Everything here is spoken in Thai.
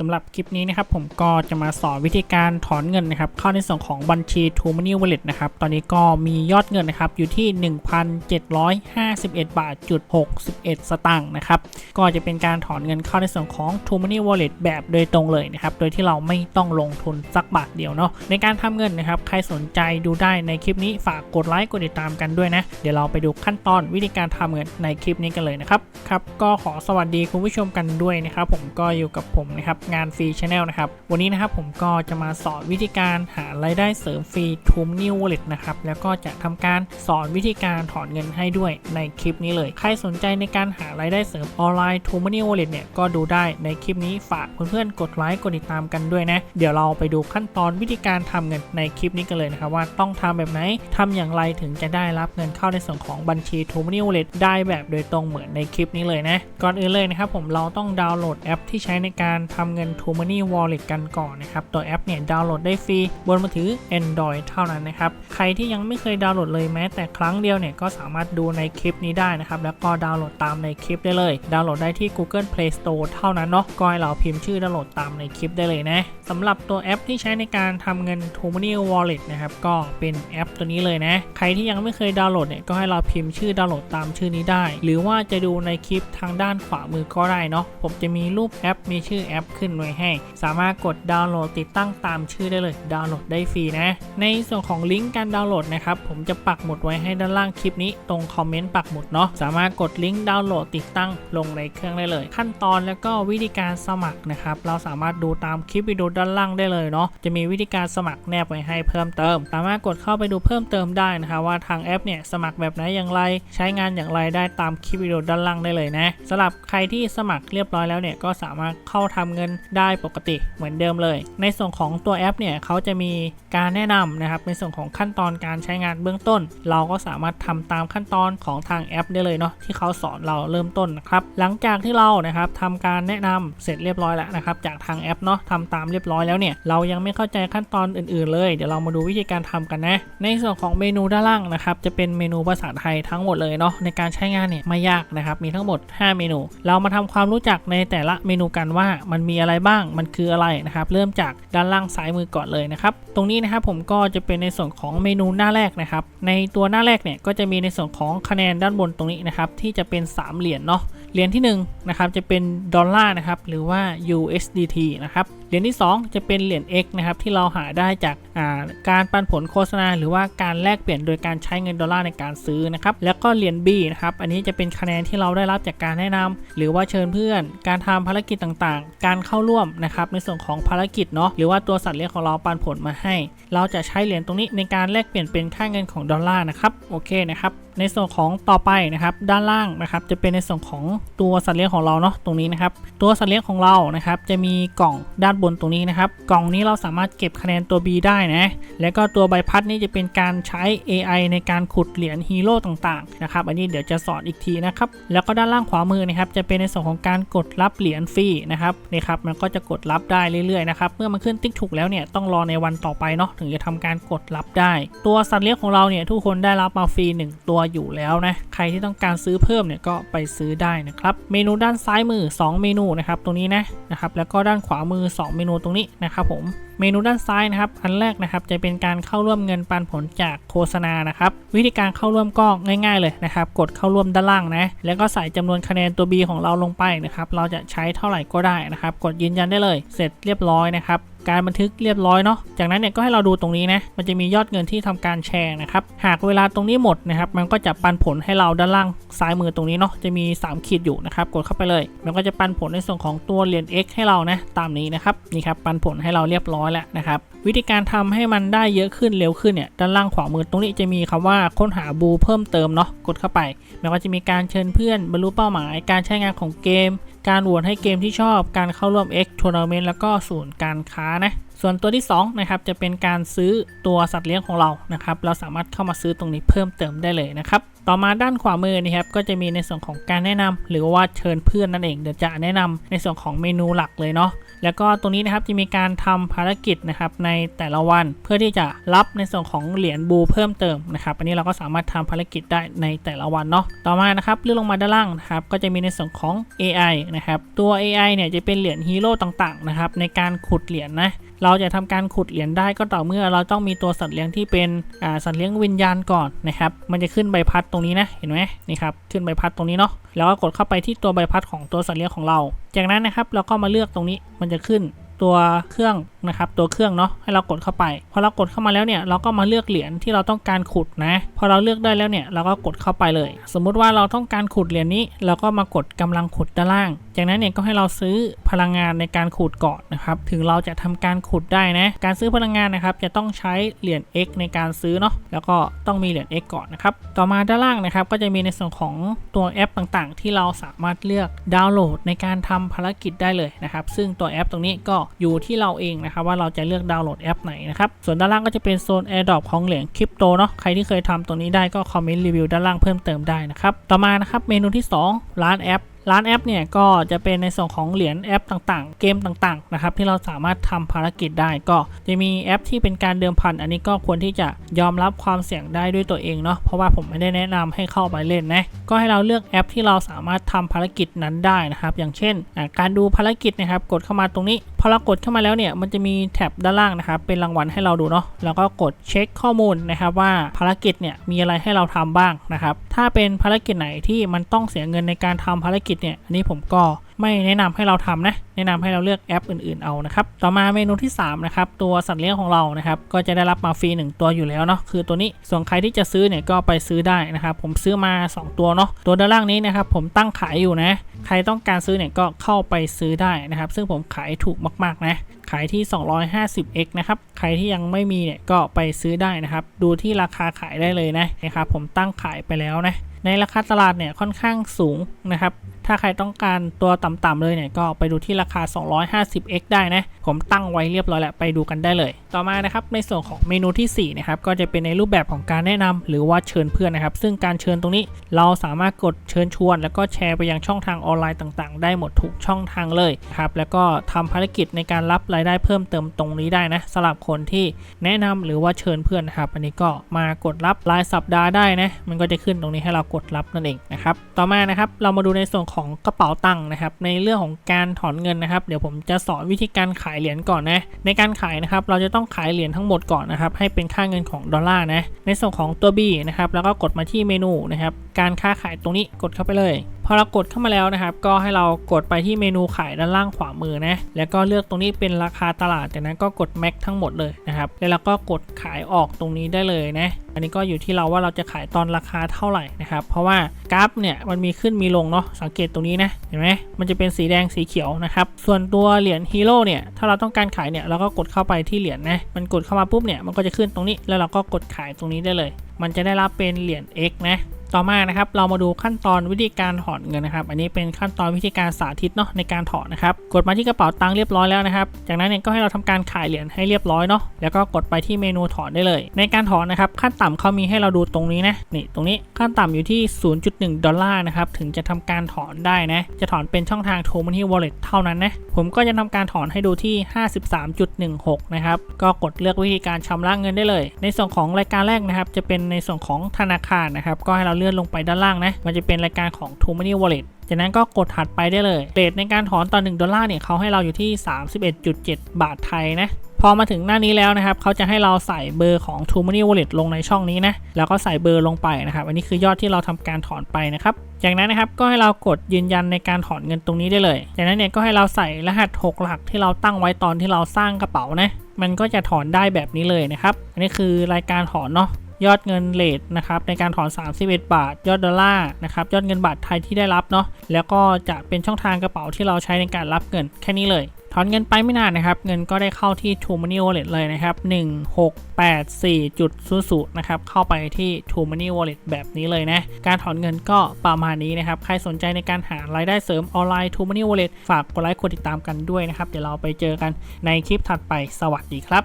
สำหรับคลิปนี้นะครับผมก็จะมาสอนวิธีการถอนเงินนะครับเข้าในส่วนของบัญชี t o m o ney Wallet นะครับตอนนี้ก็มียอดเงินนะครับอยู่ที่ 1,751 บาทจุด61 สตางค์นะครับก็จะเป็นการถอนเงินเข้าในส่วนของ t o m o ney Wallet แบบโดยตรงเลยนะครับโดยที่เราไม่ต้องลงทุนสักบาทเดียวเนาะในการทำเงินนะครับใครสนใจดูได้ในคลิปนี้ฝากกดไลค์กดติดตามกันด้วยนะเดี๋ยวเราไปดูขั้นตอนวิธีการทำเงินในคลิปนี้กันเลยนะครับครับก็ขอสวัสดีคุณผู้ชมกันด้วยนะครับผมก็อยู่กับผมนะครับงานฟรีชาแนลนะครับ วันนี้นะครับผมก็จะมาสอนวิธีการหารายได้เสริมฟรีทูมนิววลเล็ตนะครับ แล้วก็จะทำการสอนวิธีการถอนเงินให้ด้วยในคลิปนี้เลย ใครสนใจในการหารายได้เสริมออนไลน์ทูมนิววลเล็ตเนี่ยก็ดูได้ในคลิปนี้ฝากเพื่อนๆกดไลค์กดติดตามกันด้วยนะ เดี๋ยวเราไปดูขั้นตอนวิธีการทำเงินในคลิปนี้กันเลยนะครับว่าต้องทำแบบไหนทำอย่างไรถึงจะได้รับเงินเข้าในส่วนของบัญชีทูมนิววลเล็ตได้แบบโดยตรงเหมือนในคลิปนี้เลยนะ ก่อนอื่นเลยนะครับผมเราต้องดาวน์โหลดแอปที่ใช้ในการทำเงิน t o Money Wallet กันก่อนนะครับตัวแอปเนี่ยดาวน์โหลดได้ฟรีบนมือถือ Android เท่านั้นนะครับ ใครที่ยังไม่เคยดาวน์โหลดเลยแม้แต่ครั้งเดียวเนี่ยก็สามารถดูในคลิปนี้ได้นะครับ แล้วก็ดาวน์โหลดตามในคลิปได้เลย ดาวน์โหลดได้ที่ Google Play Store เท่านั้นเนาะก็ให้เราพิมพ์ชื่อดาวน์โหลดตามในคลิปได้เลยนะสำหรับตัวแอปที่ใช้ในการทำเงิน t o Money Wallet นะครับก็เป็นแอปตัวนี้เลยนะใครที่ยังไม่เคยดาวน์โหลดเนี่ยก็ให้เราพิมพ์ชื่อดาวน์โหลดตามชื่อนี้ได้ หรือว่าจะดูในคลิปทางด้านขวามือก็ได้เนาะผมจะมีรูปแอปมีชื่อแอปขึ้นไว้ให้ สามารถกดดาวน์โหลดติดตั้งตามชื่อได้เลย ดาวน์โหลดได้ฟรีนะ ในส่วนของลิงก์การดาวน์โหลดนะครับ ผมจะปักหมุดไว้ให้ด้านล่างคลิปนี้ ตรงคอมเมนต์ปักหมุดเนาะ สามารถกดลิงก์ดาวน์โหลดติดตั้งลงในเครื่องได้เลย ขั้นตอนแล้วก็วิธีการสมัครนะครับ เราสามารถดูตามคลิปวิดีโอด้านล่างได้เลยเนาะ จะมีวิธีการสมัครแนบไว้ให้เพิ่มเติม สามารถกดเข้าไปดูเพิ่มเติมได้นะครับว่าทางแอปเนี่ยสมัครแบบไหนอย่างไร ใช้งานอย่างไรได้ตามคลิปวิดีโอด้านล่างได้เลยนะสำหรับใครที่สมัครเรียบร้อยแล้วเนี่ยก็สามารถเข้าทำเงินได้ปกติเหมือนเดิมเลย ในส่วนของตัวแอปเนี่ยเขาจะมีการแนะนำนะครับในส่วนของขั้นตอนการใช้งานเบื้องต้น เราก็สามารถทำตามขั้นตอนของทางแอปได้เลยเนาะที่เขาสอนเราเริ่มต้นนะครับหลังจากที่เรานะครับทำการแนะนำเสร็จเรียบร้อยแล้วนะครับจากทางแอปเนาะทำตามเรียบร้อยแล้วเนี่ยเรายังไม่เข้าใจขั้นตอนอื่น ๆ เลย เดี๋ยวเรามาดูวิธีการทำกันนะในส่วนของเมนูด้านล่างนะครับจะเป็นเมนูภาษาไทยทั้งหมดเลยเนาะในการใช้งานเนี่ยไม่ยากนะครับมีทั้งหมด 5 เมนู เรามาทำความรู้จักในแต่ละเมนูกันว่ามันมีอะไรบ้าง มันคืออะไรนะครับ เริ่มจากด้านล่างซ้ายมือก่อนเลยนะครับ ตรงนี้นะครับผมก็จะเป็นในส่วนของเมนูหน้าแรกนะครับ ในตัวหน้าแรกเนี่ยก็จะมีในส่วนของคะแนนด้านบนตรงนี้นะครับ ที่จะเป็น 3 เหรียญเนาะ เหรียญที่1นงนะครับจะเป็นดอลลาร์นะครับ หรือว่า USDT นะครับ รียญที่ 2 จะเป็นเหรียญ X นะครับที่เราหาได้จากาการปันผลโฆษณา หรือว่าการแลกเปลี่ยนโดยการใช้เงินดอลลาร์ในการซื้อนะครับแล้วก็เหรียญ B นะครับอันนี้จะเป็นคะแนนที่เราได้รับจากการแนะนำหรือว่าเชิญเพื่อน การทำภารกิจต่างๆ การเข้าร่วมนะครับในส่วนของภารกิจเนาะหรือว่าตัวสัตว์เลี้ยงของเราปันผลมาให้ เราจะใช้เหรียญตรงนี้ในการแลกเปลี่ยนเป็นค่าเงินของดอลลาร์นะครับโอเคนะครับ ในส่วนของต่อไปนะครับด้านล่างนะครับจะเป็นในส่วนของตัวสัตว์เลี้ยงของเราเนาะตรงนี้นะครับตัวสัตว์เลี้ยงของเรานะครับจะมีกล่องด้านบนตรงนี้นะครับกล่องนี้เราสามารถเก็บคะแนนตัว B ได้นะแล้วก็ตัวใบพัดนี่จะเป็นการใช้ AI ในการขุดเหรียญฮีโร่ต่างๆนะครับอันนี้เดี๋ยวจะสอนอีกทีนะครับแล้วก็ด้านล่างขวามือนะครับจะเป็นในส่วนของการกดรับเหรียญฟรีนะครับนี่ครับมันก็จะกดรับได้เรื่อยๆนะครับเมื่อมันขึ้นติ๊กถูกแล้วเนี่ยต้องรอในวันต่อไปเนาะถึงจะทำการกดรับได้ ตัวสัตว์เลี้ยงของเราเนี่ยทุกคนได้รับมาฟรี1ตัวอยู่แล้วนะ ใครที่ต้องการซื้อเพิ่มเนี่ยก็ไปซื้อได้นะครับ เมนูด้านซ้ายมือ 2 เมนูนะครับตรงนี้นะนะครับ แล้วก็ด้านขวามือ 2 เมนูตรงนี้นะครับผมเมนูด้านซ้ายนะครับ อันแรกนะครับจะเป็นการเข้าร่วมเงินปันผลจากโฆษณานะครับ วิธีการเข้าร่วมก็ง่าย ๆ เลยนะครับ กดเข้าร่วมด้านล่างนะ แล้วก็ใส่จำนวนคะแนนตัว B ของเราลงไปนะครับ เราจะใช้เท่าไหร่ก็ได้นะครับ กดยืนยันได้เลย เสร็จเรียบร้อยนะครับ การบันทึกเรียบร้อยเนาะ จากนั้นเนี่ยก็ให้เราดูตรงนี้นะ มันจะมียอดเงินที่ทำการแชร์นะครับ หากเวลาตรงนี้หมดนะครับ มันก็จะปันผลให้เราด้านล่างซ้ายมือตรงนี้เนาะ จะมี 3 ขีดอยู่นะครับ กดเข้าไปเลย มันก็จะปันผลในส่วนของตัวเหรียญ X ให้เรานะ ตามนี้นะครับ นี่ครับ ปันผลให้เราเรียบร้อยแล้วนะครับ วิธีการทำให้มันได้เยอะขึ้นเร็วขึ้นเนี่ย ด้านล่างขวามือตรงนี้จะมีคำว่าค้นหาบูเพิ่มเติมเนาะ กดเข้าไป มันก็จะมีการเชิญเพื่อนบรรลุเป้าหมาย การใช้งานของเกม การโหวตให้เกมที่ชอบ การเข้าร่วม X Tournament แล้วก็ศูนย์การค้านะ ส่วนตัวที่2นะครับจะเป็นการซื้อตัวสัตว์เลี้ยงของเรานะครับ เราสามารถเข้ามาซื้อตรงนี้เพิ่มเติมได้เลยนะครับ ต่อมาด้านขวามือนะครับก็จะมีในส่วนของการแนะนำหรือว่าเชิญเพื่อนนั่นเอง เดี๋ยวจะแนะนำในส่วนของเมนูหลักเลยเนาะ แล้วก็ตรงนี้นะครับจะมีการทำภารกิจนะครับในแต่ละวันเพื่อที่จะรับในส่วนของเหรียญบูเพิ่มเติมนะครับอันนี้เราก็สามารถทำภารกิจได้ในแต่ละวันเนาะต่อมานะครับเลื่อนลงมาด้านล่างนะครับก็จะมีในส่วนของ AI นะครับตัว AI เนี่ยจะเป็นเหรียญฮีโร่ต่างๆนะครับในการขุดเหรียญนะเราจะทำการขุดเหรียญได้ก็ต่อเมื่อเราต้องมีตัวสัตว์เลี้ยงที่เป็นสัตว์เลี้ยงวิญญาณก่อนนะครับมันจะขึ้นใบพัดตรงนี้นะเห็นไหมนี่ครับขึ้นใบพัดตรงนี้เนาะ แล้วก็กดเข้าไปที่ตัวใบพัดของตัวสัตว์เลี้ยงของเรา จากนั้นนะครับเราก็มาเลือกตรงนี้มันจะขึ้นตัวเครื่องนะครับตัวเครื่องเนาะให้เรากดเข้าไป พอเรากดเข้ามาแล้วเนี่ยเราก็มาเลือกเหรียญที่เราต้องการขุดนะ พอเราเลือกได้แล้วเนี่ยเราก็กดเข้าไปเลย สมมุติว่าเราต้องการขุดเหรียญนี้ เราก็มากดกำลังขุดด้านล่าง จากนั้นเนี่ยก็ให้เราซื้อพลังงานในการขุดก่อนนะครับ ถึงเราจะทำการขุดได้นะ การซื้อพลังงานนะครับ จะต้องใช้เหรียญ X ในการซื้อเนาะ แล้วก็ต้องมีเหรียญ X ก่อนนะครับ ต่อมาด้านล่างนะครับ ก็จะมีในส่วนของตัวแอปต่างๆ ที่เราสามารถเลือกดาวน์โหลดในการทำภารกิจได้เลยนะครับ ซึ่งตัวแอปตรงนี้ก็อยู่ที่เราเองนะครับว่าเราจะเลือกดาวน์โหลดแอปไหนนะครับ ส่วนด้านล่างก็จะเป็นโซน AirDrop ของเหรียญคริปโตเนาะ ใครที่เคยทำตรงนี้ได้ก็คอมเมนต์รีวิวด้านล่างเพิ่มเติมได้นะครับ ต่อมานะครับเมนูที่ 2 ร้านแอป ร้านแอปเนี่ยก็จะเป็นในส่วนของเหรียญแอปต่างๆ เกมต่างๆนะครับที่เราสามารถทำภารกิจได้ก็จะมีแอปที่เป็นการเดิมพัน อันนี้ก็ควรที่จะยอมรับความเสี่ยงได้ด้วยตัวเองเนาะเพราะว่าผมไม่ได้แนะนำให้เข้าไปเล่นนะก็ให้เราเลือกแอปที่เราสามารถทำภารกิจนั้นได้นะครับ อย่างเช่นการดูภารกิจนะครับ กดเข้ามาตรงนี้ อเรากดเข้ามาแล้วเนี่ยมันจะมีแท็บด้านล่างนะครับเป็นรางวัลให้เราดูเนาะแล้วก็กดเช็คข้อมูลนะครับว่าภารกิจเนี่ยมีอะไรให้เราทำบ้างนะครับถ้าเป็นภารกิจไหนที่มันต้องเสียเงินในการทำภารกิจเนี่ยอันนี้ผมก็ ไม่แนะนำให้เราทำนะแนะนำให้เราเลือกแอปอื่นๆเอานะครับต่อมาเมนูที่3นะครับตัวสัตว์เลี้ยงของเรานะครับก็จะได้รับมาฟรี1ตัวอยู่แล้วเนาะคือตัวนี้ส่วนใครที่จะซื้อเนี่ยก็ไปซื้อได้นะครับผมซื้อมา 2 ตัวเนาะตัวด้านล่างนี้นะครับผมตั้งขายอยู่นะ ใครต้องการซื้อเนี่ยก็เข้าไปซื้อได้นะครับ ซึ่งผมขายถูกมากๆนะขายที่ 250x นะครับ ใครที่ยังไม่มีเนี่ยก็ไปซื้อได้นะครับ ดูที่ราคาขายได้เลยนะนะครับ ผมตั้งขายไปแล้วนะ ในราคาตลาดเนี่ยค่อนข้างสูงนะครับ ถ้าใครต้องการตัวต่ำๆเลยเนี่ยก็ไปดูที่ราคา 250x ได้นะ ผมตั้งไว้เรียบร้อยแล้วไปดูกันได้เลย ต่อมานะครับในส่วนของเมนูที่4นะครับก็จะเป็นในรูปแบบของการแนะนำหรือว่าเชิญเพื่อนนะครับ ซึ่งการเชิญตรงนี้เราสามารถกดเชิญชวน แล้วก็แชร์ไปยังช่องทางออนไลน์ต่างๆ ได้หมดทุกช่องทางเลยครับแล้วก็ทำภารกิจในการรับรายได้เพิ่มเติมตรงนี้ได้นะสำหรับคนที่แนะนำหรือว่าเชิญเพื่อนนะครับอันนี้ก็มากดรับรายสัปดาห์ได้นะมันก็จะขึ้นตรงนี้ให้เรากดรับนั่นเองนะครับต่อมานะครับเรามาดูในส่วนของกระเป๋าตังค์นะครับในเรื่องของการถอนเงินนะครับ เดี๋ยวผมจะสอนวิธีการขายเหรียญก่อนนะในการขายนะครับเราจะต้องขายเหรียญทั้งหมดก่อนนะครับให้เป็นค่าเงินของดอลลาร์นะในส่วนของตัว B นะครับแล้วก็กดมาที่เมนูนะครับการค้าขายตรงนี้กดเข้าไปเลย พอเรากดเข้ามาแล้วนะครับ ก็ให้เรากดไปที่เมนูขายด้านล่างขวามือนะ แล้วก็เลือกตรงนี้เป็นราคาตลาดจากนั้นก็กด Max ทั้งหมดเลยนะครับ แล้วเราก็กดขายออกตรงนี้ได้เลยนะ อันนี้ก็อยู่ที่เราว่าเราจะขายตอนราคาเท่าไหร่นะครับ เพราะว่ากราฟเนี่ยมันมีขึ้นมีลงเนาะ สังเกตตรงนี้นะ เห็นไหมมันจะเป็นสีแดงสีเขียวนะครับ ส่วนตัวเหรียญฮีโร่เนี่ย ถ้าเราต้องการขายเนี่ยเราก็กดเข้าไปที่เหรียญนะ มันกดเข้ามาปุ๊บเนี่ยมันก็จะขึ้นตรงนี้ แล้วเราก็กดขายตรงนี้ได้เลย มันจะได้รับเป็นเหรียญ X นะ ต่อมานะครับเรามาดูขั้นตอนวิธีการถอนเงินนะครับอันนี้เป็นขั้นตอนวิธีการสาธิตเนาะในการถอนนะครับกดมาที่กระเป๋าตังค์เรียบร้อยแล้วนะครับ จากนั้นเนี่ยก็ให้เราทำการขายเหรียญให้เรียบร้อยเนาะแล้วก็กดไปที่เมนูถอนได้เลย ในการถอนนะครับขั้นต่ำเขามีให้เราดูตรงนี้นะนี่ตรงนี้ขั้นต่ำอยู่ที่ 0.1 ดอลลาร์นะครับถึงจะทำการถอนได้นะจะถอนเป็นช่องทาง t o m o n e y Wallet เท่านั้นนะผมก็จะทำการถอนให้ดูที่ 53.16 นะครับก็กดเลือกวิธีการชำระเงินได้เลย ในส่วนของรายการแรกนะครับจะเป็นในส่วนของธนาคารนะครับก็ให้เราเลื่อนลงไปด้านล่างนะ มันจะเป็นรายการของ t o m o n e y Wallet จากนั้นก็กดถัดไปได้เลยเรทในการถอนต่อ1ดอลลาร์เนี่ยเขาให้เราอยู่ที่ 31.7 บาทไทยนะพอมาถึงหน้านี้แล้วนะครับ เขาจะให้เราใส่เบอร์ของ t o m o n e y Wallet ลงในช่องนี้นะ แล้วก็ใส่เบอร์ลงไปนะครับ อันนี้คือยอดที่เราทำการถอนไปนะครับ จากนั้นนะครับ ก็ให้เรากดยืนยันในการถอนเงินตรงนี้ได้เลย จากนั้นเนี่ยก็ให้เราใส่รหัส 6 หลักที่เราตั้งไว้ตอนที่เราสร้างกระเป๋านะ มันก็จะถอนได้แบบนี้เลยนะครับ อันนี้คือรายการถอนเนาะ ยอดเงินเลทนะครับในการถอน 31 บาท ยอดดอลลาร์นะครับยอดเงินบาทไทยที่ได้รับเนาะแล้วก็จะเป็นช่องทางกระเป๋าที่เราใช้ในการรับเงินแค่นี้เลยถอนเงินไปไม่นานนะครับ เงินก็ได้เข้าที่ t o Money Wallet เลยนะครับ 1684.00 นะครับ เข้าไปที่ t o Money Wallet แบบนี้เลยนะ การถอนเงินก็ประมาณนี้นะครับ ใครสนใจในการหารายได้เสริมออนไลน์ t o Money Wallet ฝากกดไลค์กดติดตามกันด้วยนะครับ เดี๋ยวเราไปเจอกันในคลิปถัดไป สวัสดีครับ